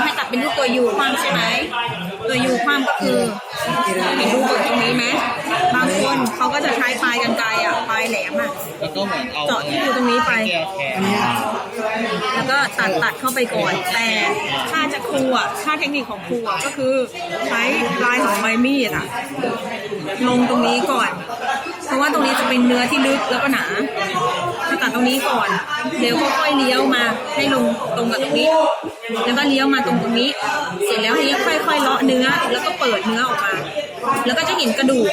แล้วให้ตัดเป็นรูปตัวยูคว่ำใช่ไหมตัวยูคว่ำก็คือเห็นรูปตรงนี้ไหมบางคนเขาก็จะใช้ปลายกันไกรอะปลายแหลมอะแล้วก็เหมือนเอาเจาะที่รูตรงนี้ไป แก้แขนแล้วก็ตัดตัดเข้าไปก่อน แต่ถ้าจะครูอะถ้าเทคนิคของครูอะก็คือใช้ปลายของใบมีดอะลงตรงนี้ก่อน เพราะว่าตรงนี้จะเป็นเนื้อที่ลึกแล้วก็หนาถ้า ตัดตรงนี้ก่อนเดี๋ยวค่อยๆเลี้ยวมาให้ลงตรงกับตรงนี้ แล้วก็เลี้ยวมาตรงตรงนี้ เสร็จแล้วทีนี้ค่อยๆเลาะเนื้อ แล้วก็เปิดเนื้อออกมา แล้วก็จะเห็นกระดูก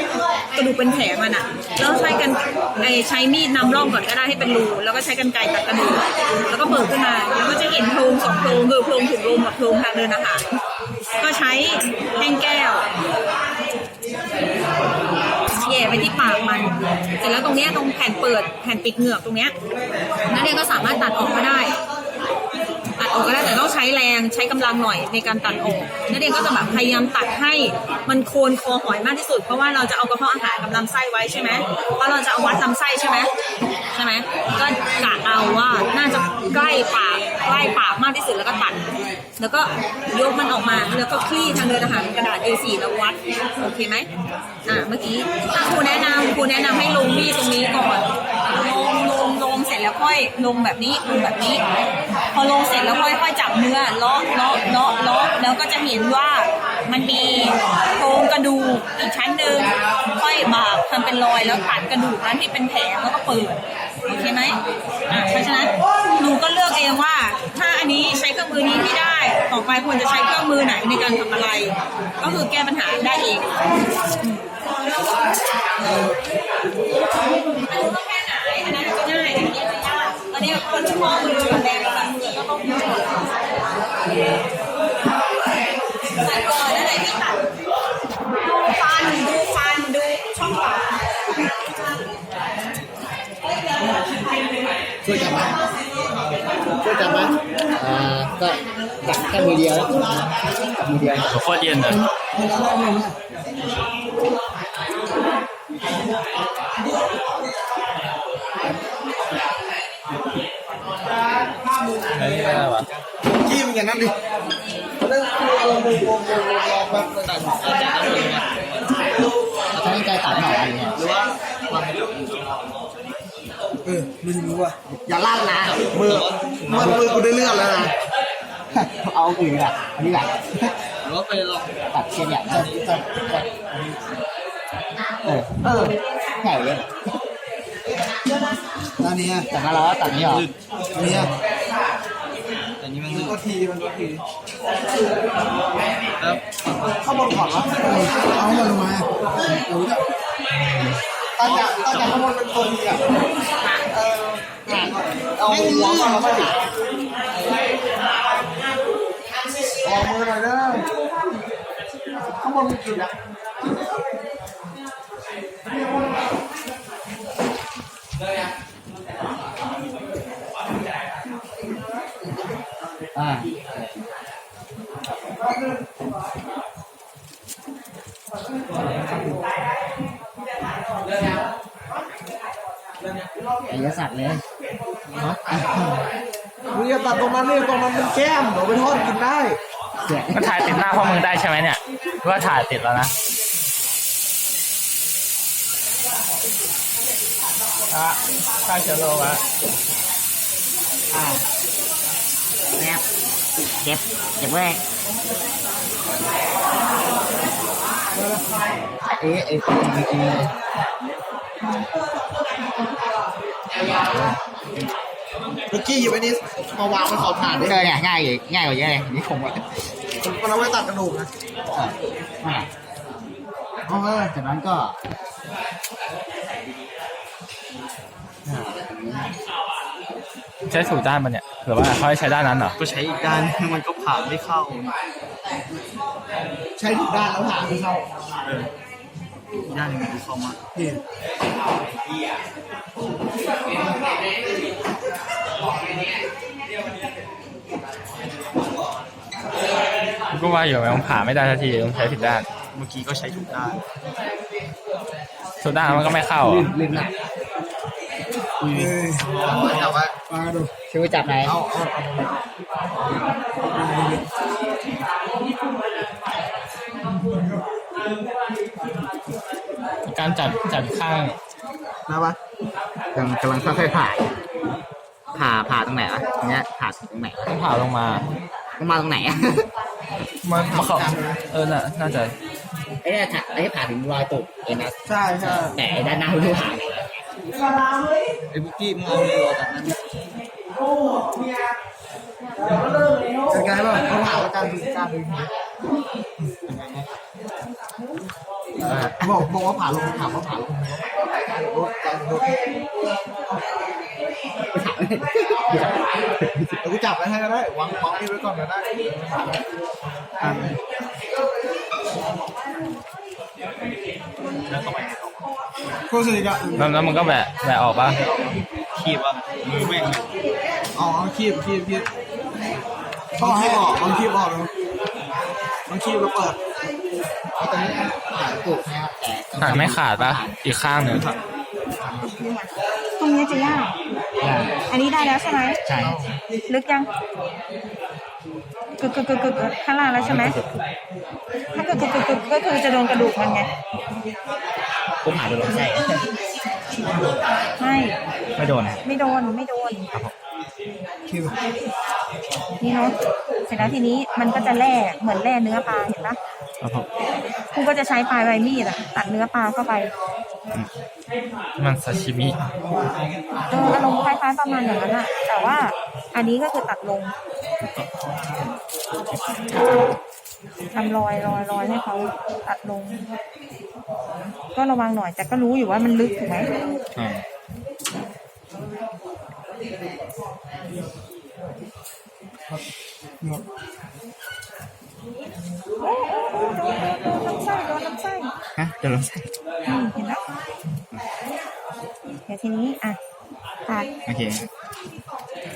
กระดูกเป็นแผลมันอะ แล้วใช้กันไอใช้มีดนำร่องก่อนก็ได้ให้เป็นรูแล้วก็ใช้กันไกรตัดกระดูกแล้วก็เปิดขึ้นมาแล้วก็จะเห็นโพรงสองโพรงคือโพรงถุงลมกับโพรงทางเดินอาหารก็ใช้แห้งแก้ว ย่ไปที่ปากมัน เสร็จแล้วตรงเนี้ยตรงแผ่นเปิดแผ่นปิดเหงือกตรงเนี้ยนักเรียนก็สามารถตัดออกก็ได้ ตัดออกก็ได้แต่ต้องใช้แรงใช้กำลังหน่อยในการตัดออกนักเรียนก็จะแบบพยายามตัดให้มันโคนคอหอยมากที่สุด เพราะว่าเราจะเอากระเพาะอาหารกับลำไส้ไว้ใช่ไหมเพราะเราจะเอาวัดลำไส้ใช่ไหมใช่ไหมก็กะเอาว่าน่าจะใกล้ปาก ใกล้ปากมากที่สุดแล้วก็ตัด แล้วก็ยกมันออกมาแล้วก็คลี่ทางเดินอาหารกระดาษ A4 แล้ววัดโอเคไหมอ่าเมื่อกี้ถ้าครูแนะนำครูแนะนำให้ลงมีดตรงนี้ก่อนลงลงลงเสร็จแล้วค่อยลงแบบนี้ลงแบบนี้ พอลงเสร็จแล้วค่อยค่อยจับเนื้อเลาะเลาะเลาะเลาะแล้วก็จะเห็นว่ามันมีโครงกระดูกอีกชั้นหนึ่งค่อยบากทำเป็นรอยแล้วตัดกระดูกนั้นที่เป็นแผลแล้วก็เปิดโอเคไหมอะเพราะฉะนั้น นูก็เลือกเองว่า ถ้าอันนี้ใช้เครื่องมือนี้ไม่ได้ต่อไปควรจะใช้เครื่องมือไหนในการทำอะไร ก็คือแก้ปัญหาได้เองต้องแค่ไหนอันนั้นก็ง่ายอันนี้จะยากตอนนี้คนเฉพาะมือกับแรงกำลังมือก็ต้องพิจารณาใส่ก่อนแล้วไหนที่ตัดดูฟันดูฟันดูช่องปากช่วยจับไหม ช่วยจับไหมอ่าก็จับแค่มือเเดียวโคตรเย็นเลยอันนี้อะไรวะยิ้มอย่างนั้นดิแล้ววงวงวงวงวงแบบตัดใช้ใจตัดหน่อยอะไรเงี้ยหรือว่าเออไม่รู้ว่ะอย่าลากนะมือมือมือกูได้เลือดแล้วนะเอาอื่นอะอันนี้แหละหรือว่าไปลองตัดเชียนอย่างจะจะจะเออเออใหญ่เลยอันนี้จากนั้นเราก็ตัดนี้เหรออันนี้แต่นี้มันก็ทีมันก็ทีแล้วเข้าบนก่อนวะเอามาลงมาเอาจะตาจากตาจากข้างบนเป็นตัวทีอะ เออเอาหัวมาแล้วก็หามือหน่อยเด้อข้างบนมีกี่อะอ่าไอ้สัตว์เลย มึงอย่าตัดตรงนั้นเลยตรงนั้นเป็นแก้มเดี๋ยวไปทอดกินได้มันถ่ายติดหน้าพ่อมึงได้ใช่ไหมเนี่ยหรือว่าถ่ายติดแล้วนะอะข้างเชื้อโรคอะอ่าแอบเจ็บเจ็บเว้ยเอ๊ะเอ๊ะเอ๊ะ เอ๊ะเมื่อกี้อยู่ไอ้นี่มาวางบนขอบถาดเออเนี่ยง่ายอยู่ง่ายกว่าเยอะเลยนี่คงว่ามันเอาไว้ตัดกระดูกนะเออจากนั้นก็ใช้ถูกด้านมันเนี่ยหรือว่าเขาให้ใช้ด้านนั้นเหรอก็ใช้อีกด้านมันก็ผ่าไม่เข้า ใช้ถูกด้านแล้วผ่าไม่เข้าอีกด้านหนึงมันเข้ามานี่็ว่าอยู่ไหมผมผ่าไม่ได้ทันทีต้องใช้ผิดด้านเมื่อกี้ก็ใช้ถูกด้านถูกด้านมันก็ไม่เข้าลื่ลื่นหนักแต่ว่ามาดูชิวจับไหนการจับจับข้างนะปะกำลังกำลังค่อยๆผ่าผ่าผ่าตรงไหนวะเนี้ยผ่าตรงไหนวะต้องผ่าลงมาลงมาตรงไหน มันมาเขาเออน่ะน่าจะไอ้เนี่ยผ่าไอ้ผ่าถึงรอยตุกเองนะใช่ใช่แต่ไอ้ด้านหน้าไม่รู้ผ่าไหนไอ้บุกกี้มึงเอาเลยตอนนั้นเป็นไงบ้างเขาถามว่าการดูการดูบอกบอกว่าผ่าลงถามว่าผ่าลงการรถการรถ เดี๋ยวกูจับไว้ให้ก็ได้วางของนี่ไว้ก่อนก็ได้อะแล้วก็ไปโคตรสนิทอะแล้วแล้วมันก็แบะแบะออกปะคีบว่ามือแม่งเลยอ๋อคีบคีบคีบต้องให้ออกบางคีบออกนะบางคีบแล้วเปิดไอ้ตรงนี้ผ่าตุกนะครับแต่หาไม่ขาดปะอีกข้างหนึ่งต รงนี้จะยากอันนี้ได้แล้วใช่ไหม ใช่ลึกยังกึกกึกกึกกึกข้างล่างแล้วใช่ไหม ถ้ากึกกึกกึกกึกก็คือจะโดนกระดูกมันไง ผมผ่าโดนลำไส้ไม่ ไม่โดนไม่โดน ไม่โดนคีบนี่เนาะ เสร็จแล้วทีนี้มันก็จะแล่เหมือนแล่เนื้อปลาเห็นปะครับผมครูก็จะใช้ปลายใบมีดอะตัดเนื้อปลาเข้าไป มันซาชิมิเอออารมณ์คล้ายๆประมาณอย่างนั้นอะแต่ว่าอันนี้ก็คือตัดลงทำรอยรอยรอยให้เขาตัดลง ก็ระวังหน่อยแต่ก็รู้อยู่ว่ามันลึกถูกไหมอ่าโอ้โอ้โอ้โดนโดนโดนลำไส้โดนลำไส้ฮะโดนลำไส้อืมเห็นแล้วเดี๋ ยวทีนี้อะตัดโอเค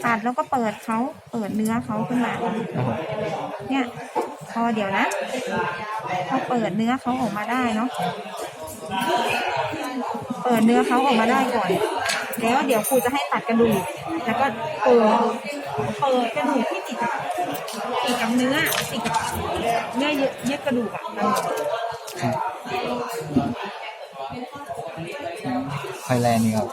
ตัดแล้วก็เปิดเขาเปิดเนื้อเขาขึ้นมา ครับผมเนี่ยพอเดี๋ยวนะพอเปิดเนื้อเขาออกมาได้เนาะเปิดเนื้อเขาออกมาได้ก่อน แล้วเดี๋ยวครูจะให้ตัดกระดูกแล้วก็เปิดเปิดกระดูกที่ติดกับติดกับเนื้อติดกับเนื้อเยอะเยอะกระดูกอะมัน ไฟแรงนี่ครับ